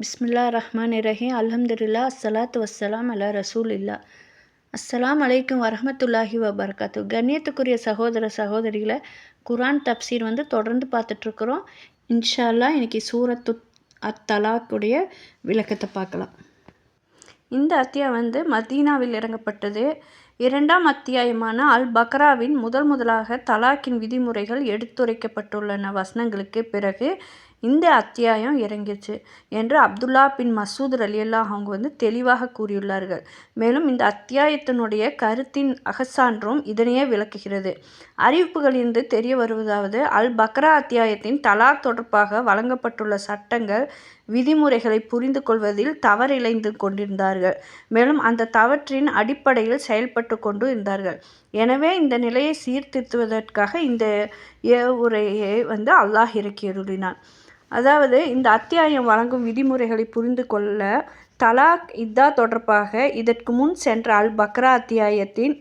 பிஸ்மில்லா ரஹ்மான் இரஹீம் அல்ஹம்துலில்லா அஸ்ஸலாத்து வஸ்ஸலாம் அலா ரசூல் இல்லா அஸ்ஸலாம் அலைக்கும் வரமத்துல்லாஹி வபர்காத்து. கண்ணியத்துக்குரிய சகோதர சகோதரிகளை குரான் தப்சீர் வந்து தொடர்ந்து பார்த்துட்ருக்குறோம். இன்ஷா அல்லாஹ் இன்னைக்கு சூரத்து அத்தலாக்குடைய விளக்கத்தை பார்க்கலாம். இந்த அத்தியாயம் வந்து மதீனாவில் இறங்கப்பட்டது. இரண்டாம் அத்தியாயமான அல் பக்ராவின் முதல் முதலாக தலாக்கின் விதிமுறைகள் எடுத்துரைக்கப்பட்டுள்ளன வசனங்களுக்கு பிறகு. இந்த அத்தியாயம் இறங்கிச்சு என்று அப்துல்லா பின் மசூத் அலியல்லா அவங்க வந்து தெளிவாக கூறியுள்ளார்கள். மேலும் இந்த அத்தியாயத்தினுடைய கருத்தின் அகசான்றும் இதனையே விளக்குகிறது. அறிவிப்புகளிலிருந்து தெரிய வருவதாவது அல் பக்ரா அத்தியாயத்தின் தலாக் தொடர்பாக வழங்கப்பட்டுள்ள சட்டங்கள் விதிமுறைகளை புரிந்து கொள்வதில் தவறிழைந்து கொண்டிருந்தார்கள். மேலும் அந்த தவற்றின் அடிப்படையில் செயல்பட்டு கொண்டு இருந்தார்கள். எனவே இந்த நிலையை சீர்திருத்துவதற்காக இந்த ஏ உரையை வந்து அல்லாஹ் இறக்கியருளினான் அதாவது இந்த அத்தியாயம் வழங்கும் விதிமுறைகளை புரிந்து கொள்ள தலாக் இதா தொடர்பாக இதற்கு முன் சென்ற அல் பக்ரா அத்தியாயத்தின்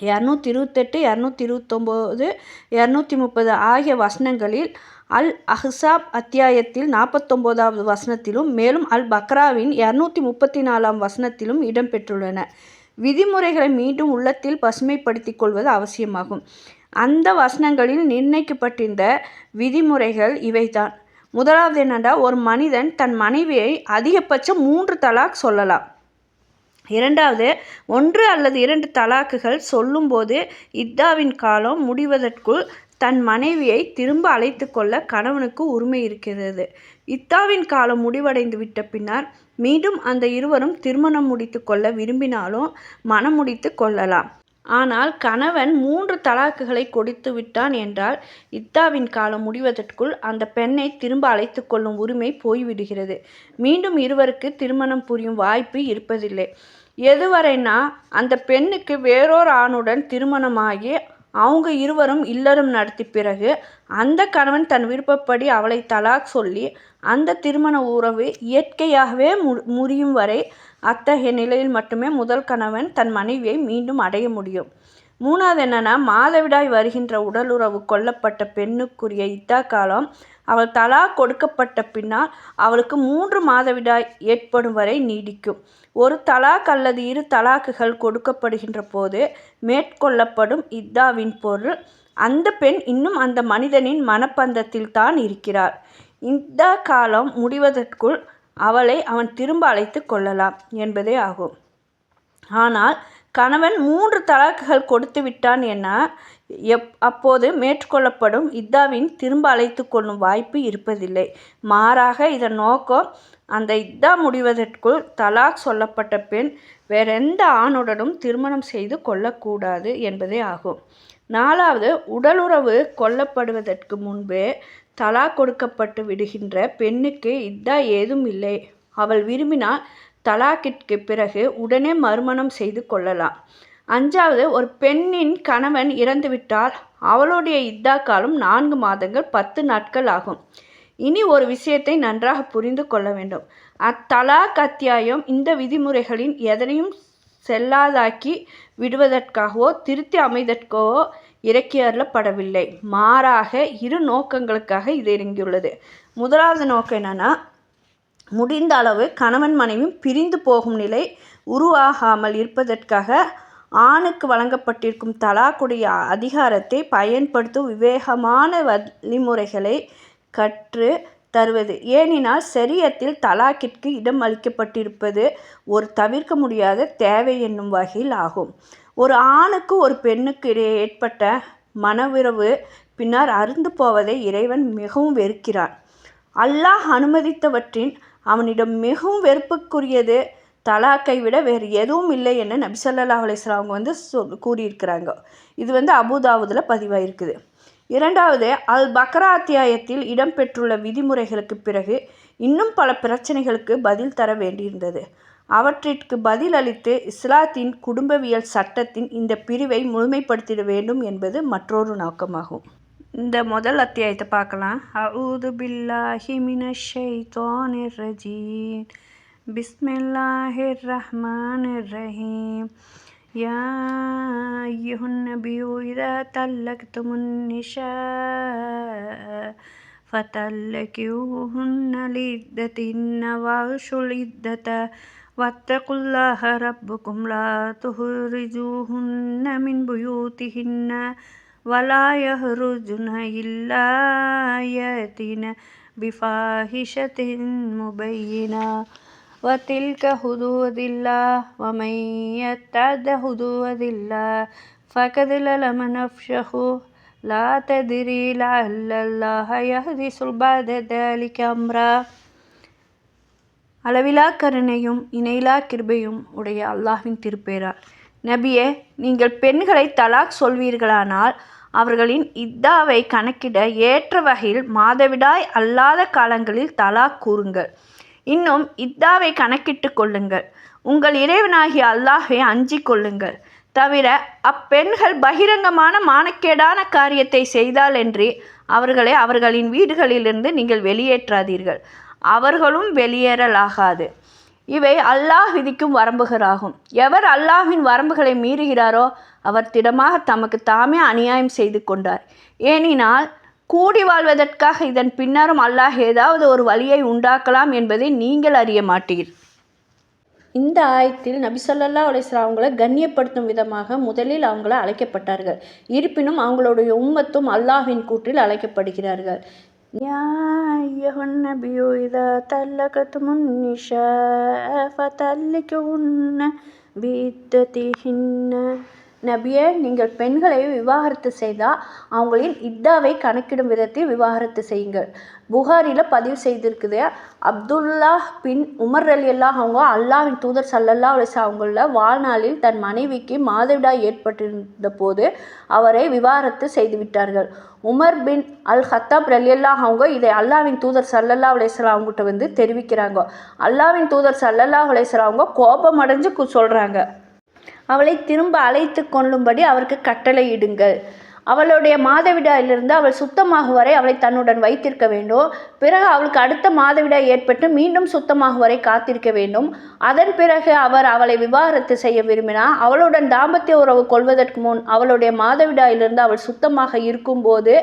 இரநூத்தி இருபத்தெட்டு இரநூத்தி இருபத்தொம்போது இரநூத்தி முப்பது ஆகிய வசனங்களில் அல் அஹ்சாப் அத்தியாயத்தில் நாற்பத்தொம்போதாவது வசனத்திலும் மேலும் அல் பக்ராவின் இரநூத்தி முப்பத்தி நாலாம் வசனத்திலும் இடம்பெற்றுள்ளன. விதிமுறைகளை மீண்டும் உள்ளத்தில் பசுமைப்படுத்திக் கொள்வது அவசியமாகும். அந்த வசனங்களில் நிர்ணயிக்கப்பட்டிருந்த விதிமுறைகள் இவைதான். முதலாவது என்னென்னா ஒரு மனிதன் தன் மனைவியை அதிகபட்சம் மூன்று தலாக் சொல்லலாம். இரண்டாவது ஒன்று அல்லது இரண்டு தலாக்குகள் சொல்லும்போது இத்தாவின் காலம் முடிவதற்குள் தன் மனைவியை திரும்ப அழைத்து கொள்ள கணவனுக்கு உரிமை இருக்கிறது. இத்தாவின் காலம் முடிவடைந்து விட்ட பின்னர் மீண்டும் அந்த இருவரும் திருமணம் முடித்து கொள்ள விரும்பினாலும் மனம் முடித்து கொள்ளலாம். ஆனால் கணவன் மூன்று தலாக்குகளை கொடுத்து விட்டான் என்றால் இத்தாவின் காலம் முடிவதற்குள் அந்த பெண்ணை திரும்ப அழைத்து கொள்ளும் உரிமை போய்விடுகிறது. மீண்டும் இருவருக்கு திருமணம் புரியும் வாய்ப்பு இருப்பதில்லை. எதுவரைனா அந்த பெண்ணுக்கு வேறொரு ஆணுடன் திருமணமாகி அவங்க இருவரும் இல்லறம் நடத்தி பிறகு அந்த கணவன் தன் விருப்பப்படி அவளை தலாக் சொல்லி அந்த திருமண உறவு இயற்கையாகவே மு முறியும் வரை அத்தகைய நிலையில் மட்டுமே முதல் கணவன் தன் மனைவியை மீண்டும் அடைய முடியும். மூணாவது என்னென்னா மாதவிடாய் வருகின்ற உடலுறவு கொல்லப்பட்ட பெண்ணுக்குரிய இத்தா காலம் அவள் தலா கொடுக்கப்பட்ட பின்னால் அவளுக்கு மூன்று மாதவிடாய் ஏற்படும் வரை நீடிக்கும். ஒரு தலாக் அல்லது இரு தலாக்குகள் கொடுக்கப்படுகின்ற போது மேற்கொள்ளப்படும் இத்தாவின் பொருள் அந்த பெண் இன்னும் அந்த மனிதனின் மனப்பந்தத்தில் தான் இருக்கிறார் இந்த காலம் முடிவதற்குள் அவளை அவன் திரும்ப அழைத்து கொள்ளலாம் என்பதே ஆகும். ஆனால் கணவன் மூன்று தலாக்குகள் கொடுத்து விட்டான் என எப் அப்போது மேற்கொள்ளப்படும் இத்தாவின் திரும்ப அழைத்து கொள்ளும் வாய்ப்பு இருப்பதில்லை. மாறாக இதன் நோக்கம் அந்த இத்தா முடிவதற்குள் தலாக் சொல்லப்பட்ட பெண் வேறெந்த ஆணுடனும் திருமணம் செய்து கொள்ளக்கூடாது என்பதே ஆகும். நாலாவது உடலுறவு கொல்லப்படுவதற்கு முன்பே தலா கொடுக்கப்பட்டு விடுகின்ற பெண்ணுக்கு இதா ஏதும் இல்லை. அவள் விரும்பினால் தலாக்கிற்கு பிறகு உடனே மறுமணம் செய்து கொள்ளலாம். அஞ்சாவது ஒரு பெண்ணின் கணவன் இறந்துவிட்டால் அவளுடைய இத்தா காலம் நான்கு மாதங்கள் பத்து நாட்கள் ஆகும். இனி ஒரு விஷயத்தை நன்றாக புரிந்து கொள்ள வேண்டும். அத்தலாக் அத்தியாயம் இந்த விதிமுறைகளின் எதனையும் செல்லாதாக்கி விடுவதற்காகவோ திருத்தி அமைதற்கோ இறக்கியறப்படவில்லை மாறாக இரு நோக்கங்களுக்காக இது இறங்கியுள்ளது. முதலாவது நோக்கம் என்னென்னா முடிந்த அளவு கணவன் மனைவியும் பிரிந்து போகும் நிலை உருவாகாமல் இருப்பதற்காக ஆணுக்கு வழங்கப்பட்டிருக்கும் தலாக்குடைய அதிகாரத்தை பயன்படுத்தும் விவேகமான வழிமுறைகளை கற்று தருவது. ஏனெனில் சரியத்தில் தலாக்கிற்கு இடம் அளிக்கப்பட்டிருப்பது ஒரு தவிர்க்க முடியாத தேவை என்னும் வகையில் ஆகும். ஒரு ஆணுக்கு ஒரு பெண்ணுக்கு இடையே ஏற்பட்ட மனவிரவு பின்னர் அருந்து போவதை இறைவன் மிகவும் வெறுக்கிறான். அல்லாஹ் அனுமதித்தவற்றின் அவனிடம் மிகவும் வெறுப்புக்குரியது. தலாக்கை விட வேறு எதுவும் இல்லை என நபிசல்லா அலிஸ்லாம் அவங்க வந்து சொல் கூறியிருக்கிறாங்க. இது வந்து அபுதாவுதில் பதிவாயிருக்குது. இரண்டாவது அல் பக்ரா அத்தியாயத்தில் இடம்பெற்றுள்ள விதிமுறைகளுக்கு பிறகு இன்னும் பல பிரச்சனைகளுக்கு பதில் தர வேண்டியிருந்தது. அவற்றிற்கு பதில் அளித்து இஸ்லாத்தின் குடும்பவியல் சட்டத்தின் இந்த பிரிவை முழுமைப்படுத்திட வேண்டும் என்பது மற்றொரு நோக்கமாகும். இந்த முதல் அத்தியாயத்தை பார்க்கலாம் அவுது பில்லாஹி மினஷைத்தானிர் ரஜீம் பிஸ்மில்லாஹிர் ரஹ்மானிர் ரஹீம் யா ஐயுஹன் நபியு இதா தல்லக்துமுன் நிஷா فطلقوهن لعدتهن وأحصوا العدة واتقوا الله ربكم لا تخرجوهن من بيوتهن ولا يخرجن إلا يأتين بفاحشة مبينة وتلك حدود الله ومن يتعد حدود الله فقد ظلم نفسه لا تدري لعل الله يحدث بعد ذلك أمرا அளவிலா கருணையும் இணையிலா கிருபையும் உடைய அல்லாஹ்வின் திருப்பேரால் நபியே நீங்கள் பெண்களை தலாக் சொல்வீர்களானால் அவர்களின் இத்தாவை கணக்கிட ஏற்ற வகையில் மாதவிடாய் அல்லாத காலங்களில் தலாக் கூறுங்கள். இன்னும் இத்தாவை கணக்கிட்டு கொள்ளுங்கள். உங்கள் இறைவனாகிய அல்லாஹை அஞ்சிக் கொள்ளுங்கள். தவிர அப்பெண்கள் பகிரங்கமான மானக்கேடான காரியத்தை செய்தாலன்றி அவர்களை அவர்களின் வீடுகளிலிருந்து நீங்கள் வெளியேற்றாதீர்கள். அவர்களும் வெளியேறலாகாது. இவை அல்லாஹ் விதிக்கும் வரம்புகளாகும். எவர் அல்லாஹின் வரம்புகளை மீறுகிறாரோ அவர் திடமாக தமக்கு தாமே அநியாயம் செய்து கொண்டார். ஏனினால் கூடி வாழ்வதற்காக இதன் பின்னரும் அல்லாஹ் ஏதாவது ஒரு வழியை உண்டாக்கலாம் என்பதை நீங்கள் அறிய மாட்டீர். இந்த ஆயத்தில் நபிசல்லா ஸல்லல்லாஹு அவங்களை அவங்கள கண்ணியப்படுத்தும் விதமாக முதலில் அவங்கள அழைக்கப்பட்டார்கள். இருப்பினும் அவங்களுடைய உம்மத்தும் அல்லாஹின் கூற்றில் அழைக்கப்படுகிறார்கள். ഞായഹുന്ന ബിയോയിത തല്ലകത്ത് മുന്നിഷ ഫ തല്ലിക്കുന്ന நபியே நீங்கள் பெண்களை விவாகரத்து செய்தால் அவங்களின் இத்தாவை கணக்கிடும் விதத்தில் விவாகரத்து செய்யுங்கள். புகாரில் பதிவு செய்திருக்குது. அப்துல்லா பின் உமர் அலி அல்லாஹ் அவங்க அல்லாஹ்வின் தூதர் சல்லல்லா அலிஸ் அவங்கள வாழ்நாளில் தன் மனைவிக்கு மாதவிடாய் ஏற்பட்டிருந்த போது அவரை விவாகரத்து செய்து விட்டார்கள் உமர் பின் அல் ஹத்தாப் ரலியல்லாஹ் அவங்க இதை அல்லாவின் தூதர் சல்லல்லா அலையம் அவங்ககிட்ட வந்து தெரிவிக்கிறாங்க. அல்லாவின் தூதர் சல்லல்லா அலையம் அவங்க கோபமடைஞ்சு சொல்கிறாங்க அவளை திரும்ப அழைத்து கொள்ளும்படி அவருக்கு கட்டளையிடுங்கள். அவளுடைய மாதவிடாயிலிருந்து அவள் சுத்தமாகும் வரை அவளை தன்னுடன் வைத்திருக்க வேண்டும். பிறகு அவளுக்கு அடுத்த மாதவிடாய் ஏற்பட்டு மீண்டும் சுத்தமாகும் வரை காத்திருக்க வேண்டும். அதன் பிறகு அவர் அவளை விவாகரத்து செய்ய விரும்பினார் அவளுடன் தாம்பத்திய உறவு கொள்வதற்கு முன் அவளுடைய மாதவிடாயிலிருந்து அவள் சுத்தமாக இருக்கும்போது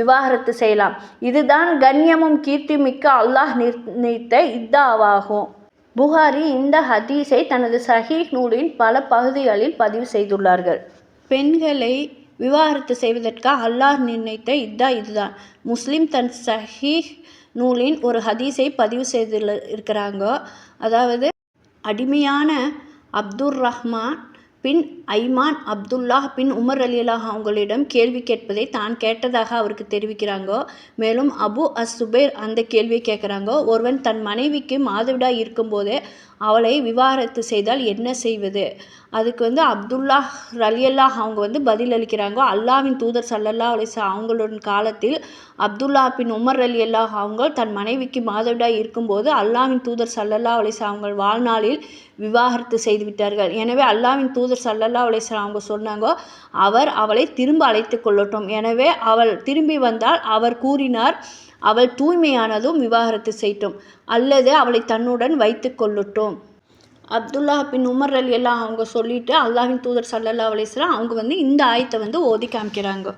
விவாகரத்து செய்யலாம். இதுதான் கண்ணியமும் கீர்த்தி மிக்க அல்லாஹ் நிர்ணயித்த இத்தாவாகும். புகாரி இந்த ஹதீஸை தனது சஹீஹ் நூலின் பல பகுதிகளில் பதிவு செய்துள்ளார்கள். பெண்களை விவாகரத்து செய்வதற்காக அல்லாஹ் நிர்ணயித்த இதா இதுதான். முஸ்லிம் தன் சஹீஹ் நூலின் ஒரு ஹதீஸை பதிவு செய்துள்ள இருக்கிறாங்க அதாவது அடிமையான அப்துர் ரஹ்மான் பின் ஐமான் அப்துல்லாஹ் பின் உமர் அலியலாஹ் அவங்களிடம் கேள்வி கேட்பதை தான் கேட்டதாக அவருக்கு தெரிவிக்கிறாங்க? மேலும் அபு அஸ் சுபேர் அந்த கேள்வியை கேட்குறாங்க? ஒருவன் தன் மனைவிக்கு மாதவிடாய் இருக்கும்போதே அவளை விவாகரத்து செய்தால் என்ன செய்வது? அதுக்கு வந்து அப்துல்லாஹ் ரலியல்லாஹ் அவங்க வந்து பதில் அளிக்கிறாங்க. அல்லாவின் தூதர் சல்லல்லா அலிஸ் அவங்களோட காலத்தில் அப்துல்லா பின் உமர் அலி அல்லாஹ் அவங்க தன் மனைவிக்கு மாதவிடாய் இருக்கும்போது அல்லாவின் தூதர் சல்லல்லா அலிஸ் அவங்க வாழ்நாளில் விவாகரத்து செய்து விட்டார்கள். எனவே அல்லாவின் தூதர் சல்லல்லா அலிஸ் அவங்க சொன்னாங்க அவர் அவளை திரும்ப அழைத்து கொள்ளட்டும். எனவே அவள் திரும்பி வந்தால் அவர் கூறினார் அவள் தூய்மையானதும் விவாகரத்து செய்யட்டும். அல்லது அவளை தன்னுடன் வைத்து கொள்ளட்டும். அப்துல்லா பின் உமர் அலி எல்லாம் அவங்க சொல்லிட்டு அல்லாஹின் தூதர் சல்லல்லா அலிஸ்லாம் அவங்க வந்து இந்த ஆயத்தை வந்து ஓதி காமிக்கிறாங்க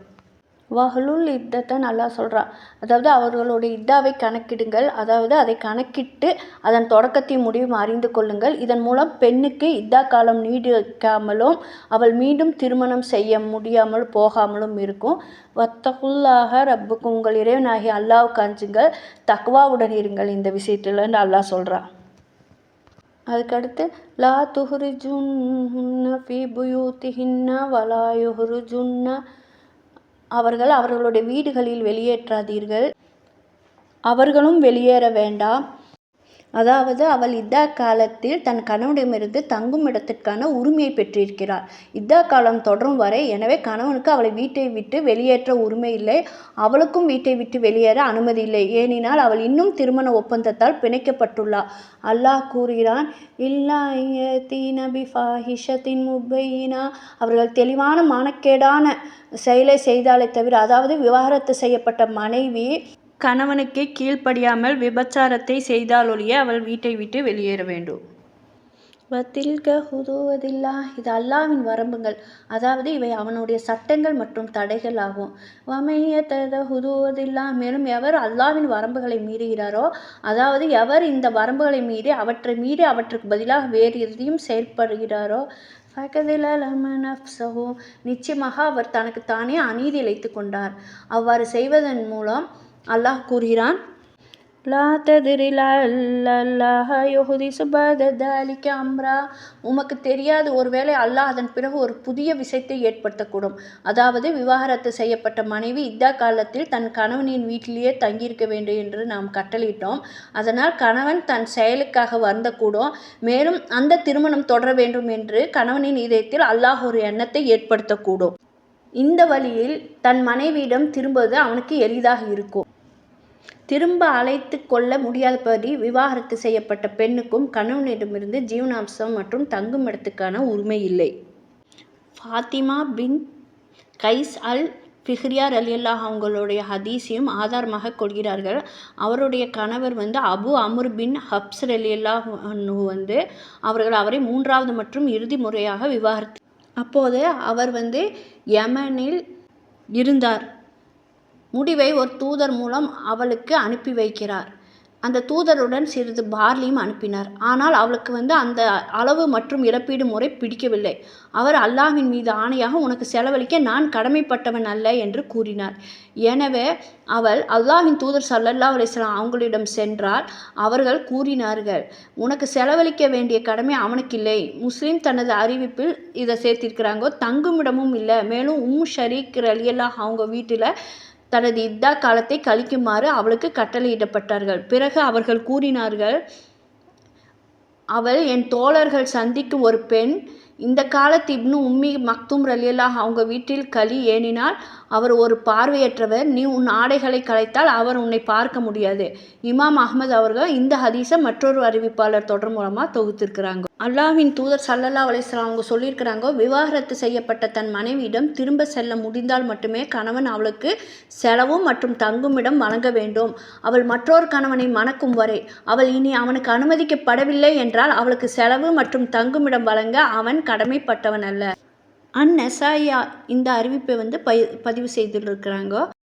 வஹலுல் இத்தத்தை நல்லா சொல்கிறான் அதாவது அவர்களுடைய இத்தாவை கணக்கிடுங்கள். அதாவது அதை கணக்கிட்டு அதன் தொடக்கத்தையும் முடிவும் அறிந்து கொள்ளுங்கள். இதன் மூலம் பெண்ணுக்கு இத்தா காலம் நீடிக்காமலும் அவள் மீண்டும் திருமணம் செய்ய முடியாமல் போகாமலும் இருக்கும். வத்தகுல்லாக ரப்புக்கு உங்கள் இறைவனாகி அல்லாவுக்கு அஞ்சுங்கள். தக்வாவுடன் இருங்கள். இந்த விஷயத்துலன்னு அல்லாஹ் சொல்கிறான் அதுக்கடுத்து லா துஹ்ரிஜுன்ன ஃபி புயூத்திஹின்ன வலா யுஹ்ரிஜுன்ன அவர்கள் அவர்களுடைய வீடுகளில் வெளியேற்றாதீர்கள். அவர்களும் வெளியேற வேண்டாம். அதாவது அவள் இதா காலத்தில் தன் கணவனிடமிருந்து தங்கும் இடத்திற்கான உரிமையை பெற்றிருக்கிறாள். இதா காலம் தொடரும் வரை எனவே கணவனுக்கு அவளை வீட்டை விட்டு வெளியேற்ற உரிமை இல்லை. அவளுக்கும் வீட்டை விட்டு வெளியேற அனுமதி இல்லை. ஏனினால் அவள் இன்னும் திருமண ஒப்பந்தத்தால் பிணைக்கப்பட்டுள்ளாள். அல்லாஹ் கூறுகிறான் இல்லா ஃபாஹிஷத்தின் முபையினா. அவர்கள் தெளிவான மானக்கேடான செயலை செய்தாலே தவிர அதாவது விவாகரத்து செய்யப்பட்ட மனைவி கணவனுக்கே கீழ்ப்படியாமல் விபச்சாரத்தை செய்தாலொழிய அவள் வீட்டை விட்டு வெளியேற வேண்டும். வத்தில்க ஹுதூவதில்லா. இது அல்லாவின் வரம்புகள். அதாவது இவை அவனுடைய சட்டங்கள் மற்றும் தடைகள் ஆகும். வமையத்தத ஹுதூவதில்லா. மேலும் எவர் அல்லாவின் வரம்புகளை மீறுகிறாரோ அதாவது எவர் இந்த வரம்புகளை மீறி அவற்றை மீறி அவற்றுக்கு பதிலாக வேறு எதையும் செயல்படுகிறாரோ ஃபகதிலமனஃப்ஸஹு நிச்சயமாக அவர் தனக்கு தானே அநீதி இழைத்து கொண்டார். அவ்வாறு செய்வதன் மூலம் அல்லாஹ் கூறுகிறான் லா ததிரி லல்லாஹ அம்ரா. உமக்கு தெரியாது ஒருவேளை அல்லாஹ் அதன் பிறகு ஒரு புதிய விஷயத்தை ஏற்படுத்தக்கூடும். அதாவது விவாகரத்து செய்யப்பட்ட மனைவி இத்தா காலத்தில் தன் கணவனின் வீட்டிலேயே தங்கியிருக்க வேண்டும் என்று நாம் கட்டளையிட்டோம். அதனால் கணவன் தன் செயலுக்காக வருந்தக்கூடும். மேலும் அந்த திருமணம் தொடர வேண்டும் என்று கணவனின் இதயத்தில் அல்லாஹ் ஒரு எண்ணத்தை ஏற்படுத்தக்கூடும். இந்த வழியில் தன் மனைவியிடம் திரும்புவது அவனுக்கு எளிதாக இருக்கும். திரும்ப அழைத்து கொள்ள முடியாதபடி விவாகரத்து செய்யப்பட்ட பெண்ணுக்கும் கணவனிடமிருந்து ஜீவனாம்சம் மற்றும் தங்குமிடத்துக்கான உரிமை இல்லை. ஃபாத்திமா பின் கைஸ் அல் ஃபிஹ்ரியார் அலியல்லாஹ் அவங்களுடைய ஹதீஸையும் ஆதாரமாக கொள்கிறார்கள். அவருடைய கணவர் வந்து அபு அமுர் பின் ஹப்ஸ் அலியல்லாஹ் வந்து அவர்கள் அவரை மூன்றாவது மற்றும் இறுதி முறையாக விவாகரத்து அப்போது அவர் வந்து யமனில் இருந்தார். முடிவை ஒரு தூதர் மூலம் அவளுக்கு அனுப்பி வைக்கிறார். அந்த தூதருடன் சிறிது பார்லியும் அனுப்பினார். ஆனால் அவளுக்கு வந்து அந்த அளவு மற்றும் இழப்பீடு முறை பிடிக்கவில்லை. அவர் அல்லாஹ்வின் மீது ஆணையாக உனக்கு செலவழிக்க நான் கடமைப்பட்டவன் அல்ல என்று கூறினார். எனவே அவள் அல்லாஹின் தூதர் சல்லல்லா அலிஸ்லாம் அவங்களிடம் சென்றால் அவர்கள் கூறினார்கள் உனக்கு செலவழிக்க வேண்டிய கடமை அவனுக்கு இல்லை. முஸ்லீம் தனது அறிவிப்பில் இதை சேர்த்திருக்கிறாங்க தங்குமிடமும் இல்லை. மேலும் உம் ஷரீக் ரலியல்லாஹ் அவங்க வீட்டில் தனது இத்தா காலத்தை கழிக்குமாறு அவளுக்கு கட்டளையிடப்பட்டார்கள். பிறகு அவர்கள் கூறினார்கள் அவள் என் தோழர்கள் சந்திக்கும் ஒரு பெண் இந்த காலத்து இப்னு உம்மி மக்தும் ரலியல்லாஹ் அவங்க வீட்டில் களி ஏனினால் அவர் ஒரு பார்வையற்றவர். நீ உன் ஆடைகளை கலைத்தால் அவர் உன்னை பார்க்க முடியாது. இமாம் அஹ்மது அவர்கள் இந்த ஹதீஸை மற்றொரு அறிவிப்பாளர் தொடர் மூலமாக தொகுத்திருக்கிறாங்க. அல்லாவின் தூதர் சல்லல்லா அலிஸ்லாம் அவங்க சொல்லியிருக்கிறாங்க விவாகரத்து செய்யப்பட்ட தன் மனைவியிடம் திரும்ப செல்ல முடிந்தால் மட்டுமே கணவன் அவளுக்கு செலவும் மற்றும் தங்குமிடம் வழங்க வேண்டும். அவள் மற்றொரு கணவனை மணக்கும் வரை அவள் இனி அவனுக்கு அனுமதிக்கப்படவில்லை என்றால் அவளுக்கு செலவு மற்றும் தங்குமிடம் வழங்க அவன் கடமைப்பட்டவன் அல்ல. அந்நெசாயா இந்த அறிவிப்பை வந்து ப பதிவு செய்திருக்கிறாங்க.